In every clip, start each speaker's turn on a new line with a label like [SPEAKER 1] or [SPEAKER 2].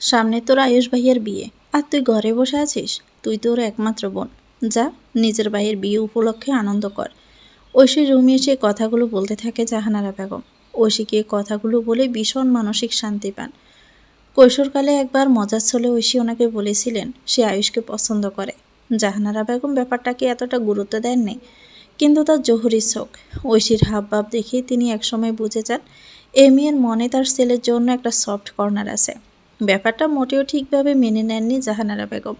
[SPEAKER 1] সামনে তোর আয়ুষ ভাইয়ের বিয়ে। আর তুই ঘরে বসে আছিস? তুই তোর একমাত্র বোন। যা, নিজের ভাইয়ের বিয়ে উপলক্ষে আনন্দ কর। ঐশী রুমে এসে কথাগুলো বলতে থাকে জাহানারা বেগম। ঐশীকে কথাগুলো বলে ভীষণ মানসিক শান্তি পান। কৈশোরকালে একবার মজার ছলে ঐশী ওনাকে বলেছিলেন, সে আয়ুষকে পছন্দ করে। জাহানারা বেগম ব্যাপারটাকে এতটা গুরুত্ব দেননি, কিন্তু তার জহুরি শোক। ঐশীর হাবভাব দেখে তিনি একসময় বুঝে যান এই মেয়ের মনে তার ছেলের জন্য একটা সফট কর্নার আছে। ব্যাপারটা মোটেও ঠিকভাবে মেনে নেননি জাহানারা বেগম।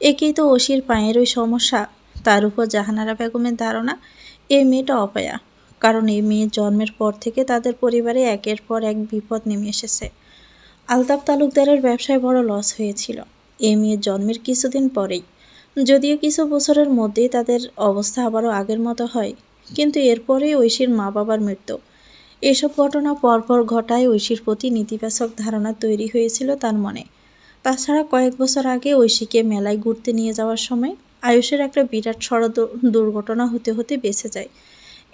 [SPEAKER 1] একেই তো ঐশীর পায়ের ওই সমস্যা। তার উপর জাহানারা বেগমের ধারণা এই মেয়েটা অপয়া। কারণ এই মেয়ের জন্মের পর থেকে তাদের পরিবারে একের পর এক বিপদ নেমে এসেছে। আলতাফ তালুকদারের ব্যবসায় বড় লস হয়েছিল। এই মেয়ের জন্মের কিছুদিন পরেই। যদিও কিছু বছরের মধ্যেই তাদের অবস্থা আবারও আগের মতো হয়, কিন্তু এরপরেই ঐশীর মা বাবার মৃত্যু। এসব ঘটনা পরপর ঘটায় ঐশীর প্রতি নেতিবাচক ধারণা তৈরি হয়েছিল তার মনে। তাছাড়া কয়েক বছর আগে ঐশীকে মেলায় ঘুরতে নিয়ে যাওয়ার সময় আয়ুষের একটা বিরাট সড় দুর্ঘটনা হতে হতে বেঁচে যায়।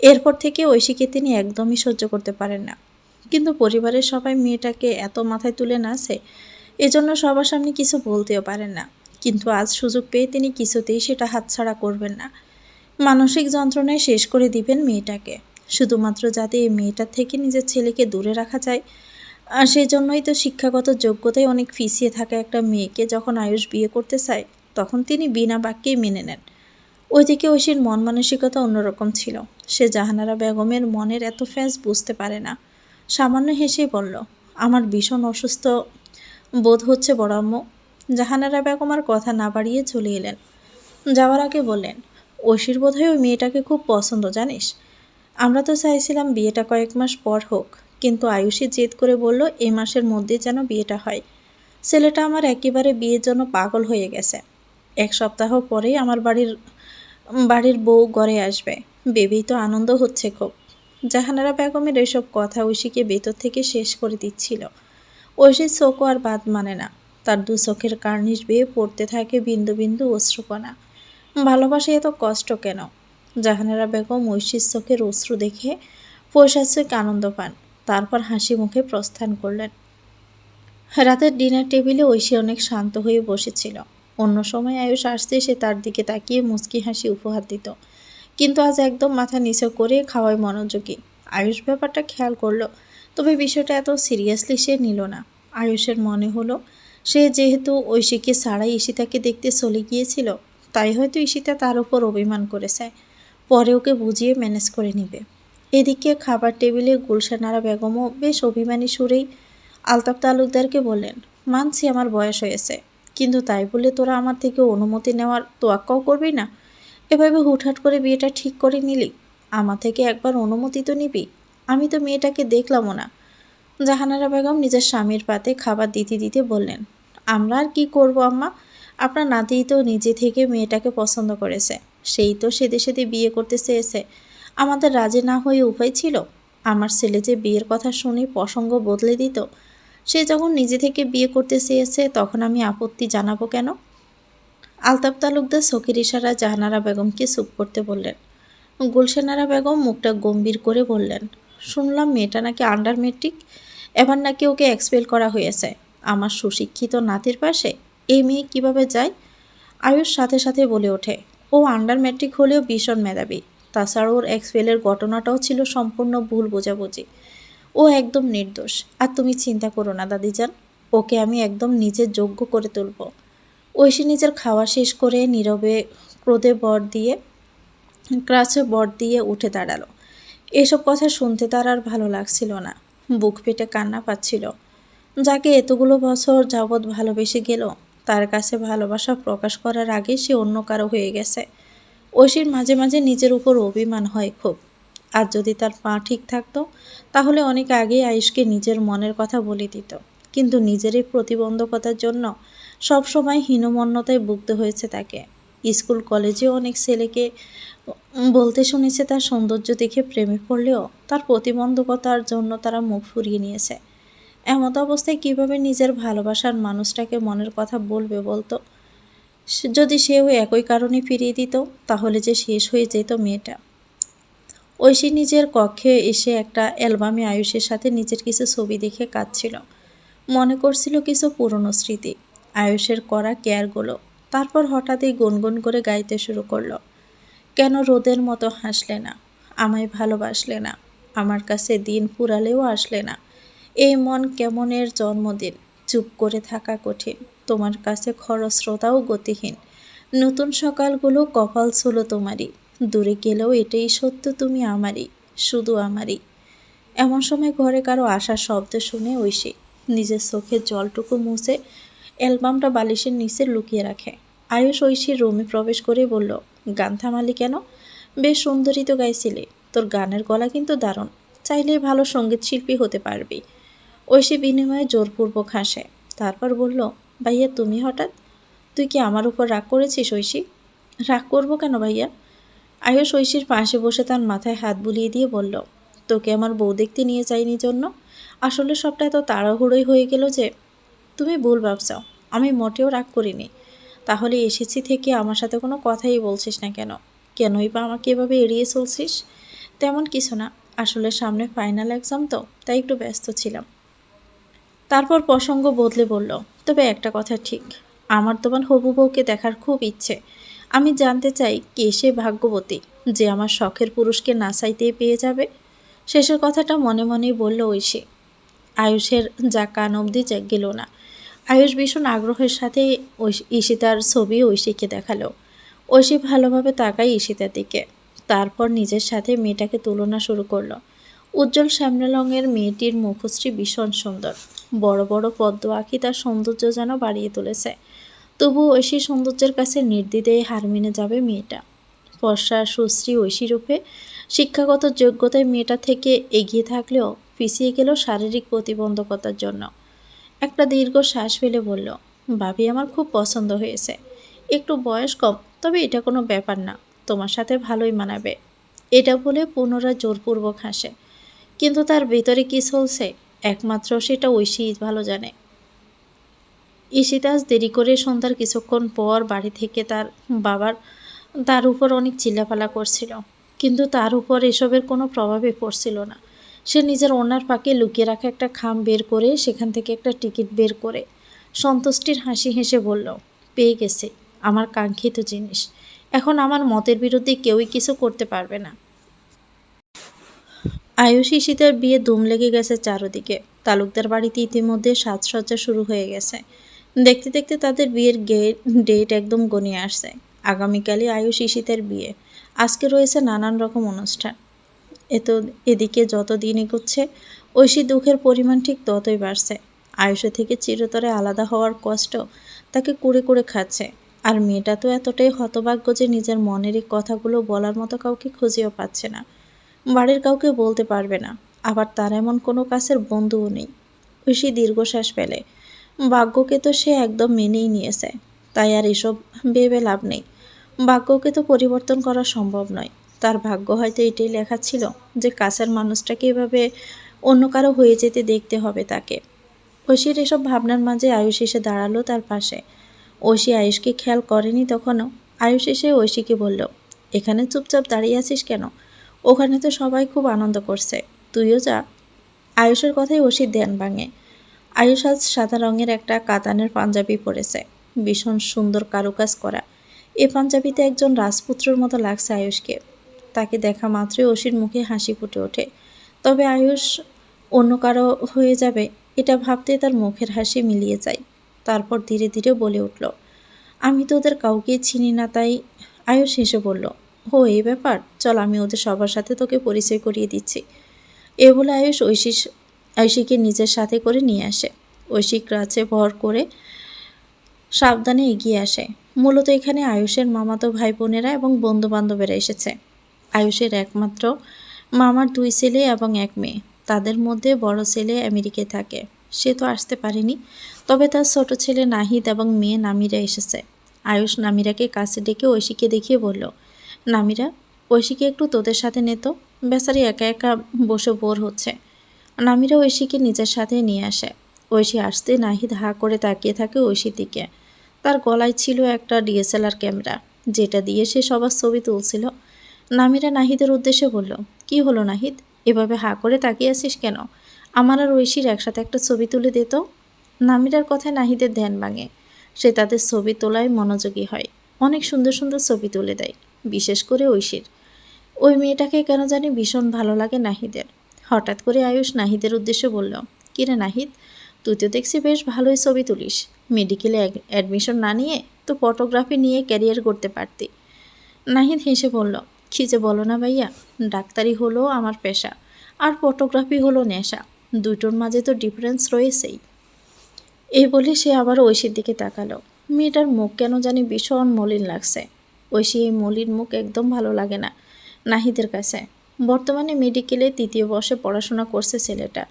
[SPEAKER 1] এরপর থেকে ঐশীকে তিনি একদমই সহ্য করতে পারেন না। কিন্তু পরিবারের সবাই মেয়েটাকে এত মাথায় তুলে নাচে, এজন্য সবার সামনে কিছু বলতেও পারেন না। কিন্তু আজ সুযোগ পেয়ে তিনি কিছুতেই সেটা হাতছাড়া করবেন না। মানসিক যন্ত্রণায় শেষ করে দিবেন মেয়েটাকে। শুধুমাত্র যাতে এই মেয়েটার থেকে নিজের ছেলেকে দূরে রাখা যায়। আর সেই জন্যই তো শিক্ষাগত যোগ্যতায় অনেক ফিসিয়ে থাকা একটা মেয়েকে যখন আয়ুষ বিয়ে করতে চায়, তখন তিনি বিনা বাক্যেই মেনে নেন। ওইদিকে ঐশীর মন মানসিকতা অন্যরকম ছিল। সে জাহানারা বেগমের মনের এত ফ্যাস বুঝতে পারে না। সামান্য হেসেই বলল, আমার ভীষণ অসুস্থ বোধ হচ্ছে বড় আম্মু। জাহানারা বেগম আর কথা না বাড়িয়ে চলে এলেন। যাওয়ার আগে বললেন, ঐশীর বোধহয় ওই মেয়েটাকে খুব পছন্দ, জানিস? আমরা তো চাইছিলাম বিয়েটা কয়েক মাস পর হোক, কিন্তু আয়ুষী জেদ করে বলল, এ মাসের মধ্যে যেন বিয়েটা হয়। ছেলেটা আমার একেবারে বিয়ের জন্য পাগল হয়ে গেছে। এক সপ্তাহ পরেই আমার বাড়ির বাড়ির বউ ঘরে আসবে। বেবেই তো আনন্দ হচ্ছে খুব। জাহানারা বেগমের এসব কথা ঐশীকে ভেতর থেকে শেষ করে দিচ্ছিল। ঐশীর চোখও আর বাদ মানে না। তার দু চোখের কার্নিশ বেয়ে পড়তে থাকে বিন্দু বিন্দু অশ্রুকণা। ভালোবাসে এত কষ্ট কেন? জাহানারা বেগম ঐশীর চোখের অশ্রু দেখে পৈশাচিক আনন্দ পান। তারপর হাসি মুখে প্রস্থান করলেন। রাতের ডিনার টেবিলে ঐশী অনেক শান্ত হয়ে বসেছিল। অন্য সময় আয়ুষ আসতে সে তার দিকে তাকিয়ে মুচকি হাসি উপহার দিত। কিন্তু আজ একদম মাথা নিচে করে খাওয়ায় মনোযোগী। আয়ুষ ব্যাপারটা খেয়াল করল, তবে বিষয়টা এত সিরিয়াসলি সে নিল না। আয়ুষের মনে হলো, সে যেহেতু ঐশীকে ছাড়াই ঈশিতাকে দেখতে চলে গিয়েছিল, তাই হয়তো ঈশিতা তার উপর অভিমান করেছে। পরে ওকে বুঝিয়ে ম্যানেজ করে নিবে। এদিকে খাবার টেবিলে গুলশানারা বেগমও বেশ অভিমানী সুরেই আলতাফ তালুকদারকে বললেন, মানছি আমার বয়স হয়েছে, কিন্তু তাই বলে তোরা আমার থেকে অনুমতি নেওয়ার তোয়াক্কাও করবি না? এভাবে হুটহাট করে বিয়েটা ঠিক করে নিলি? আমার থেকে একবার অনুমতি তো নিবি? আমি তো মেয়েটাকে দেখলামও না। জাহানারা বেগম নিজের স্বামীর পাতে খাবার দিতে দিতে বললেন, আমরা আর কি করব আম্মা? আপনার নাতি তো নিজে থেকে মেয়েটাকে পছন্দ করেছে। সেই তো সেদে সেদে বিয়ে করতে চেয়েছে। আমাদের রাজি না হয়ে উপায় ছিল। আমার ছেলে যে বিয়ের কথা শুনে প্রসঙ্গ বদলে দিত, সে যখন নিজে থেকে বিয়ে করতে চেয়েছে, তখন আমি আপত্তি জানাব কেন? আলতাফ তালুকদার চোখের ইশারা জাহানারা বেগমকে চুপ করতে বললেন। গুলশানারা বেগম মুখটা গম্ভীর করে বললেন, শুনলাম মেয়েটা নাকি আন্ডার মেট্রিক এবার নাকি ওকে এক্সপেল করা হয়েছে। আমার সুশিক্ষিত নাতির পাশে এই মেয়ে কীভাবে যায়? আয়ুষ সাথে সাথে বলে ওঠে ও আন্ডার ম্যাট্রিক হলেও ভীষণ মেধাবী। তাছাড়া ওর এক্সপেলের ঘটনাটাও ছিল সম্পূর্ণ ভুল বোঝাবুঝি। ও একদম নির্দোষ। আর তুমি চিন্তা করো না, দাদিজান। ওকে আমি একদম নিজের যোগ্য করে তুলব। ঐশী নিজের খাওয়া শেষ করে নীরবে ক্রোধে বর দিয়ে ক্রাচে বর দিয়ে উঠে দাঁড়াল। এসব কথা শুনতে তার আর ভালো লাগছিল না। বুক পেটে কান্না পাচ্ছিল। যাকে এতগুলো বছর যাবৎ ভালোবেসে গেল তার কাছে ভালোবাসা প্রকাশ করার আগে সে অন্য কারও হয়ে গেছে। ঐশীর মাঝে মাঝে নিজের উপর অভিমান হয় খুব। আর যদি তার পা ঠিক থাকতো, তাহলে অনেক আগেই আয়ুষকে নিজের মনের কথা বলে দিত। কিন্তু নিজের এই প্রতিবন্ধকতার জন্য সবসময় হীনমন্যতায় ভুগতে হয়েছে তাকে। স্কুল কলেজেও অনেক ছেলেকে বলতে শুনেছে, তার সৌন্দর্য দেখে প্রেমে পড়লেও তার প্রতিবন্ধকতার জন্য তারা মুখ ফুরিয়ে নিয়েছে। এমত অবস্থায় কীভাবে নিজের ভালোবাসার মানুষটাকে মনের কথা বলবে বলতো? যদি সেও একই কারণে ফিরিয়ে দিত, তাহলে যে শেষ হয়ে যেত মেয়েটা। ঐশী নিজের কক্ষে এসে একটা অ্যালবামে আয়ুষের সাথে নিজের কিছু ছবি দেখে কাঁদছিল। মনে করছিল কিছু পুরনো স্মৃতি। আয়ুষের করা কেয়ারগুলো। তারপর হঠাৎই গুনগুন করে গাইতে শুরু করল। কেন রোদের মতো হাসলে না? আমায় ভালোবাসলে না। আমার কাছে দিন ফুরালেও আসলে না। এই মন কেমনের জন্মদিন? চুপ করে থাকা কঠিন। তোমার কাছে খরস্রোতাও গতিহীন। নতুন সকালগুলো কপাল ছিল তোমারই। দূরে গেলেও এটাই সত্য তুমি আমারই, শুধু আমারই। এমন সময় ঘরে কারও আসার শব্দ শুনে ঐশী নিজের চোখের জলটুকু মুছে অ্যালবামটা বালিশের নিচে লুকিয়ে রাখে। আয়ুষ ঐশীর রুমে প্রবেশ করে বলল, গান থামালি কেন? বেশ সুন্দরী তো গাইছিলে। তোর গানের গলা কিন্তু দারুণ। চাইলে ভালো সংগীত শিল্পী হতে পারবি। ঐশী বিনিময়ে জোরপূর্বক হাসে। তারপর বলল, ভাইয়া, তুমি হঠাৎ? তুই কি আমার উপর রাগ করেছিস, ঐশী? রাগ করব কেন ভাইয়া? আয়ুষ ঐশীর পাশে বসে তার মাথায় হাত বুলিয়ে দিয়ে বলল, তোকে আমার বউ দেখতে নিয়ে যাইনি জন্য? আসলে সবটা এত তাড়াহুড়োই হয়ে গেল যে, তুমি ভুল ভাবছাও আমি মোটেও রাগ করিনি। তাহলে এসেছি থেকে আমার সাথে কোনো কথাই বলছিস না কেন? কেনই বা আমাকে এভাবে এড়িয়ে চলছিস? তেমন কিছু না। আসলে সামনে ফাইনাল এক্সাম তো, তাই একটু ব্যস্ত ছিলাম। তারপর প্রসঙ্গ বদলে বলল, তবে একটা কথা ঠিক। আমার তোমার হবু বউকে দেখার খুব ইচ্ছে। আমি জানতে চাই, কে সে ভাগ্যবতী যে আমার শখের পুরুষকে না নাচাইতেই পেয়ে যাবে? শেষের কথাটা মনে মনেই বলল ঐশী। আয়ুষের যা কান অবধি গেল না। আয়ুষ ভীষণ আগ্রহের সাথে ঈশিতার ছবি ঐশীকে দেখাল। ঐশী ভালোভাবে তাকায় ঈশিতার দিকে। তারপর নিজের সাথে মেয়েটাকে তুলনা শুরু করল। উজ্জ্বল শ্যামলা রঙের মেয়েটির মুখশ্রী ভীষণ সুন্দর। বড় বড় পদ্ম আঁকি তার সৌন্দর্য যেন বাড়িয়ে তুলেছে। তবু ঐশী সৌন্দর্যের কাছে নির্দ্বিধায় হার মেনে যাবে মেয়েটা। ফর্সা, সুশ্রী ঐশী রূপে শিক্ষাগত যোগ্যতায় মেয়েটা থেকে এগিয়ে থাকলেও পিছিয়ে গেল শারীরিক প্রতিবন্ধকতার জন্য। একটা দীর্ঘ শ্বাস ফেলে বলল, ভাবি, আমার খুব পছন্দ হয়েছে। একটু বয়স কম, তবে এটা কোনো ব্যাপার না। তোমার সাথে ভালোই মানাবে। এটা বলে পুনরায় জোরপূর্বক হাসে। কিন্তু তার ভেতরে কী চলছে? একমাত্র সেটা ঐশী ভালো জানে। ঈশিতাজ দেরি করে সন্ধ্যার কিছুক্ষণ পর বাড়ি থেকে তার বাবার, তার উপর অনেক চিল্লাপালা করছিল। কিন্তু তার উপর এসবের কোনো প্রভাবে পড়ছিল না। সে নিজের ওনার পাকে লুকিয়ে রাখা একটা খাম বের করে সেখান থেকে একটা টিকিট বের করে সন্তুষ্টির হাসি হেসে বলল, পেয়ে গেছে। আমার কাঙ্ক্ষিত জিনিস। এখন আমার মতের বিরুদ্ধে কেউই কিছু করতে পারবে না। আয়ুষী শীতের বিয়ে দুম লেগে গেছে চারদিকে। তালুকদার বাড়িতে ইতিমধ্যে সাজসজ্জা শুরু হয়ে গেছে। দেখতে দেখতে তাদের বিয়ের গেট, ডেট একদম গনিয়ে আসছে। আগামীকালই আয়ুষ ঈশিতের বিয়ে। আজকে রয়েছে নানান রকম অনুষ্ঠান। এত এদিকে যত দিন এগোচ্ছে, ঐশী দুঃখের পরিমাণ ঠিক ততই বাড়ছে। আয়ুষ থেকে চিরতরে আলাদা হওয়ার কষ্ট তাকে কুড়ে কুড়ে খাচ্ছে। আর মেয়েটা তো এতটাই হতভাগ্য যে নিজের মনের এই কথাগুলো বলার মতো কাউকে খুঁজেও পাচ্ছে না। বাড়ির কাউকে বলতে পারবে না। আবার তার এমন কোনো কাছের বন্ধুও নেই। ঐশী দীর্ঘশ্বাস পেলে ভাগ্যকে তো সে একদম মেনেই নিয়েছে। তাই আর এসব ভেবে লাভ নেই। ভাগ্যকে তো পরিবর্তন করা সম্ভব নয়। তার ভাগ্য হয়তো এটাই লেখা ছিল যে কাছের মানুষটাকে এভাবে অন্য কারও হয়ে যেতে দেখতে হবে তাকে। ঐশীর এসব ভাবনার মাঝে আয়ুষ এসে দাঁড়াল তার পাশে। ঐশী আয়ুষকে খেয়াল করেনি তখনও। আয়ুষ এসে ঐশীকে বলল, এখানে চুপচাপ দাঁড়িয়ে আছিস কেন? ওখানে তো সবাই খুব আনন্দ করছে। তুইও যা। আয়ুষের কথাই ঐশীর ধ্যান ভাঙে। আয়ুষ আজ সাদা রঙের একটা কাতানের পাঞ্জাবি পরেছে। ভীষণ সুন্দর কারুকাজ করা। এ পাঞ্জাবিতে একজন রাজপুত্রর মতো লাগছে আয়ুষকে। তাকে দেখা মাত্রই অসির মুখে হাসি ফুটে ওঠে। তবে আয়ুষ অন্য কারও হয়ে যাবে, এটা ভাবতে তার মুখের হাসি মিলিয়ে যায়। তারপর ধীরে ধীরে বলে উঠল, আমি তো ওদের কাউকে চিনি না, তাই? আয়ুষ হেসে বলল ও, এই ব্যাপার। চল, আমি ওদের সবার সাথে তোকে পরিচয় করিয়ে দিচ্ছি। এ বলে আয়ুষ ঐশী ঐশীকে নিজের সাথে করে নিয়ে আসে। ঐশী ক্রাচে ভর করে সাবধানে এগিয়ে আসে। মূলত এখানে আয়ুষের মামাতো ভাই বোনেরা এবং বন্ধু বান্ধবেরা এসেছে। আয়ুষের একমাত্র মামার দুই ছেলে এবং এক মেয়ে। তাদের মধ্যে বড় ছেলে আমেরিকায় থাকে। সে তো আসতে পারেনি, তবে তার ছোট ছেলে নাহিদ এবং মেয়ে নামিরা এসেছে। আয়ুষ নামিরাকে কাছে ডেকে ঐশীকে দেখিয়ে বলল নামিরা, ঐশীকে একটু তোদের সাথে নেতো। বেচারি একা একা বসে বোর হচ্ছে। নামিরা ঐশীকে নিজের সাথে নিয়ে আসে। ঐশী আসতে নাহিদ হা করে তাকিয়ে থাকে ঐশীর দিকে। তার গলায় ছিল একটা ডিএসএলআর ক্যামেরা, যেটা দিয়ে সে সবার ছবি তুলছিল। নামিরা নাহিদের উদ্দেশ্যে বলল, কি হলো নাহিদ? এভাবে হা করে তাকিয়ে আছিস কেন? আমার আর ঐশীর একসাথে একটা ছবি তুলে দিত নামিরার কথায় নাহিদের ধ্যান ভাঙে। সে তাদের ছবি তোলায় মনোযোগী হয়। অনেক সুন্দর সুন্দর ছবি তুলে দেয়। বিশেষ করে ঐশীর। ওই মেয়েটাকে কেন জানি ভীষণ ভালো লাগে নাহিদের। হঠাৎ করে আয়ুষ নাহিদের উদ্দেশ্যে বলল, কিরে নাহিদ, তুই তো দেখছি বেশ ভালোই ছবি তুলিস। মেডিকেলে অ্যাডমিশন না নিয়ে তো ফটোগ্রাফি নিয়ে ক্যারিয়ার করতে পারতি। নাহিদ হেসে বলল, কী যে বলো না ভাইয়া, ডাক্তারি হলো আমার পেশা, আর ফটোগ্রাফি হলো নেশা। দুটোর মাঝে তো ডিফারেন্স রয়েছেই। এই বলে সে আবার ঐশীর দিকে তাকালো। মেয়েটার মুখ কেন জানি ভীষণ মলিন লাগছে। ঐশী এই মলির মুখ একদম ভালো লাগে না নাহিদের কাছে। বর্তমানে মেডিকেলে তৃতীয় বর্ষে পড়াশোনা করছে ছেলেটা।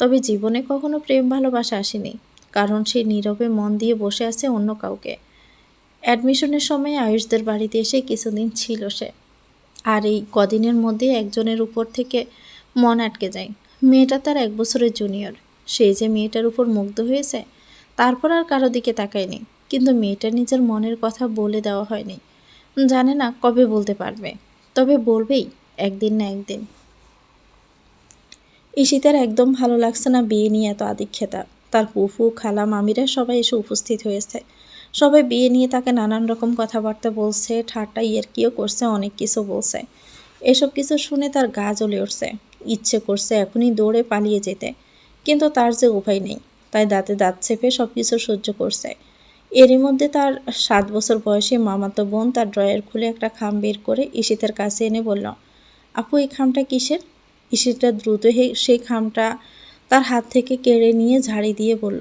[SPEAKER 1] তবে জীবনে কখনো প্রেম ভালোবাসা আসেনি, কারণ সে নীরবে মন দিয়ে বসে আছে অন্য কাউকে। অ্যাডমিশনের সময় আয়ুষদের বাড়িতে এসে কিছুদিন ছিল সে। আর এই কদিনের মধ্যে একজনের উপর থেকে মন আটকে যায়। মেয়েটা তার এক বছরের জুনিয়র। সে যে মেয়েটার উপর মুগ্ধ হয়েছে, তারপর আর কারও দিকে তাকায়নি। কিন্তু মেয়েটা নিজের মনের কথা বলে দেওয়া হয়নি। জানে না কবে বলতে পারবে। তবে বলবেই, একদিন না একদিন। ঈশিতার একদম ভালো লাগছে না বিয়ে নিয়ে এত আদিক্ষেতা। তার ফুফু, খালা, মামিরা সবাই এসে উপস্থিত হয়েছে। সবাই বিয়ে নিয়ে তাকে নানান রকম কথাবার্তা বলছে, ঠাট্টা ইয়ারকিও করছে, অনেক কিছু বলছে। এসব কিছু শুনে তার গা জ্বলে উঠছে। ইচ্ছে করছে এখনই দৌড়ে পালিয়ে যেতে। কিন্তু তার যে উপায় নেই, তাই দাঁতে দাঁত চেপে সব কিছু সহ্য করছে। এরই মধ্যে তার সাত বছর বয়সে মামাতো বোন তার ড্রয়ার খুলে একটা খাম বের করে ঈশিতের কাছে এনে বলল, আপু, এই খামটা কিসের? ঈশিতা দ্রুত সেই খামটা তার হাত থেকে কেড়ে নিয়ে ঝাড়ি দিয়ে বলল,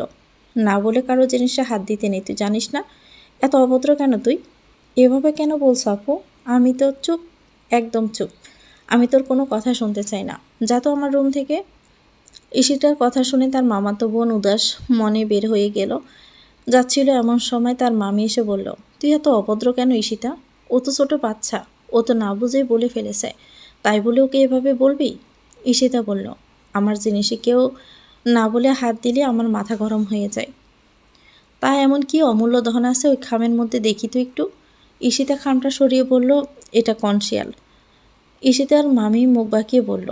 [SPEAKER 1] না বলে কারও জিনিসে হাত দিতে নেই, তুই জানিস না? এত অভদ্র কেন তুই? এভাবে কেন বলছো আপু? আমি তো চুপ, একদম চুপ। আমি তোর কোনো কথা শুনতে চাই না। যা তো আমার রুম থেকে। ঈশিতার কথা শুনে তার মামাতো বোন উদাস মনে বের হয়ে গেল। যাচ্ছিল এমন সময় তার মামি এসে বলল, তুই এত অভদ্র কেন ঈশিতা? ও তো ছোটো বাচ্চা, ও তো না বুঝেই বলে ফেলেছে। তাই বলে ওকে এভাবে বলবি? ঈশিতা বলল, আমার জিনিসে কেউ না বলে হাত দিলে আমার মাথা গরম হয়ে যায়। তা এমন কি অমূল্য ধন আছে ওই খামের মধ্যে দেখি তো একটু? ঈশিতা খামটা সরিয়ে বলল, এটা কনশিয়াল ঈশিতার মামি মুখ বাঁকিয়ে বলল,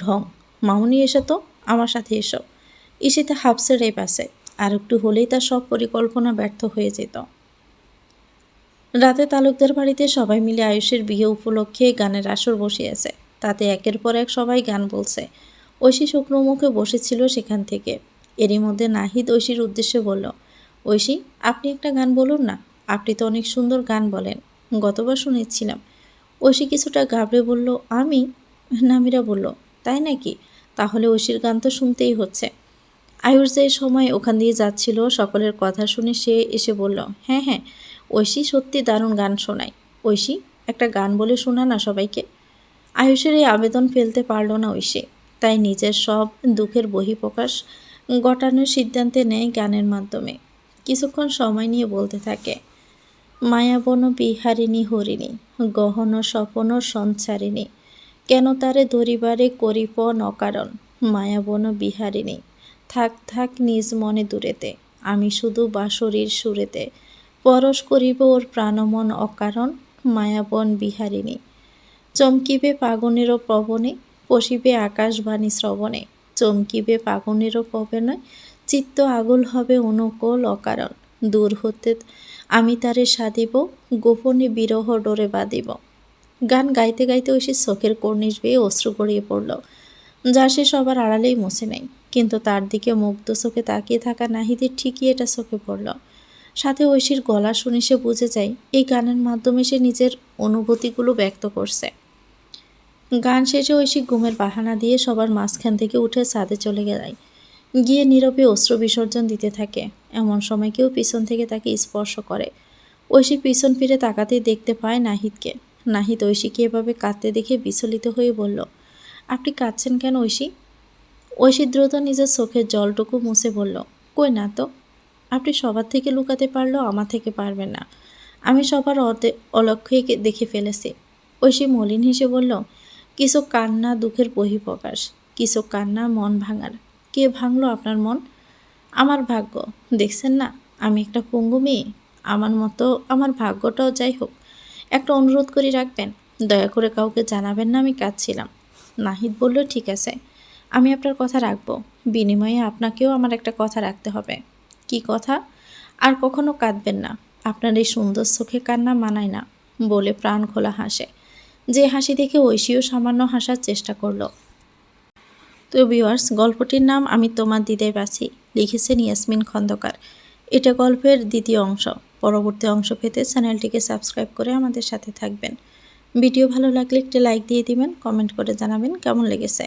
[SPEAKER 1] ঢং, মামুনি এসো তো, আমার সাথে এসো। ঈশিতা হাফসের এই পাশে আর একটু হলেই তার সব পরিকল্পনা ব্যর্থ হয়ে যেত। রাতে তালুকদার বাড়িতে সবাই মিলে আয়ুষের বিয়ে উপলক্ষে গানের আসর বসিয়েছে। তাতে একের পর এক সবাই গান বলছে। ঐশী শুকনো মুখে বসেছিল সেখান থেকে। এরই মধ্যে নাহিদ ঐশীর উদ্দেশ্যে বলল, ঐশী, আপনি একটা গান বলুন না? আপনি তো অনেক সুন্দর গান বলেন। গতবার শুনেছিলাম। ঐশী কিছুটা ঘাবড়ে বলল, আমি? নামিরা বলল, তাই নাকি? তাহলে ঐশীর গান তো শুনতেই হচ্ছে। আয়ুষ যে সময় ওখান দিয়ে যাচ্ছিল, সকলের কথা শুনে সে এসে বলল হ্যাঁ হ্যাঁ ঐশী সত্যি দারুণ গান শোনায়। ঐশী, একটা গান বলে শোনা না সবাইকে? আয়ুষের এই আবেদন ফেলতে পারল না ঐশী। তাই নিজের সব দুঃখের বহিঃপ্রকাশ ঘটানোর সিদ্ধান্তে নেয় গানের মাধ্যমে। কিছুক্ষণ সময় নিয়ে বলতে থাকে, মায়াবন বিহারিণী হরিণী, গহন স্বপন সঞ্চারিণী, কেন তারে ধরিবারে করিপ নকারণ? মায়াবন বিহারিণী থাক থাক নিজ মনে দূরেতে, আমি শুধু বাঁশরীর সুরেতে। পরশ করিব ওর প্রাণমন অকারণ, মায়াবন বিহারিণী। চমকিবে পাগনেরও পবনে, পশিবে আকাশবাণী শ্রবণে। চমকিবে পাগনেরও পবনে, চিত্ত আগুল হবে অনুকূল অকারণ। দূর হতে আমি তারে সাধিব, গোপনে বিরহ ডোরে বাঁধিব। গান গাইতে গাইতে ঐশী চোখের কর্নিশ বেয়ে অশ্রু গড়িয়ে পড়ল। যা সে সবার আড়ালেই মুছে নেই কিন্তু তার দিকে মুগ্ধ চোখে তাকিয়ে থাকা নাহিদের ঠিকই এটা চোখে পড়ল। সাথে ঐশীর গলা শুনে সে বুঝে যায়, এই গানের মাধ্যমে সে নিজের অনুভূতিগুলো ব্যক্ত করছে। গান শেষে ঐশী ঘুমের বাহানা দিয়ে সবার মাঝখান থেকে উঠে ছাদে চলে যায় গিয়ে নীরবে অস্ত্র বিসর্জন দিতে থাকে। এমন সময় কেউ পিছন থেকে তাকে স্পর্শ করে। ঐশী পিছন ফিরে তাকাতেই দেখতে পায় নাহিদকে। নাহিদ ঐশীকে এভাবে কাঁদতে দেখে বিচলিত হয়ে বলল, আপনি কাঁদছেন কেন ঐশী? ঐশী দ্রুত নিজের চোখের জলটুকু মুছে বলল, কই না তো? আপনি সবার থেকে লুকাতে পারলেও আমার থেকে পারবেন না। আমি সবার অর্ধে অলক্ষ্যই দেখে ফেলেছি। ঐশী মলিন হেসে বলল, কিছু কান্না দুঃখের বহিঃপ্রকাশ, কিছু কান্না মন ভাঙার। কে ভাঙলো আপনার মন? আমার ভাগ্য। দেখছেন না, আমি একটা পঙ্গু মেয়ে। আমার মতো, আমার ভাগ্যটাও যাই হোক, একটা অনুরোধ করে রাখবেন। দয়া করে কাউকে জানাবেন না আমি কাঁদছিলাম। নাহিদ বলল, ঠিক আছে। আমি আপনার কথা রাখব। বিনিময়ে আপনাকেও আমার একটা কথা রাখতে হবে। কি কথা? আর কখনো কাঁদবেন না। আপনার এই সুন্দর চোখে কান্না মানায় না, বলে প্রাণ খোলা হাসে। যে হাসি দেখে ঐশীও সামান্য হাসার চেষ্টা করল। তো ভিউয়ার্স গল্পটির নাম আমি তোমার দিদাই বাছি, লিখেছেন ইয়াসমিন খন্দকার। এটা গল্পের দ্বিতীয় অংশ। পরবর্তী অংশ পেতে চ্যানেলটিকে সাবস্ক্রাইব করে আমাদের সাথে থাকবেন। ভিডিও ভালো লাগলে একটি লাইক দিয়ে দিবেন, কমেন্ট করে জানাবেন কেমন লেগেছে।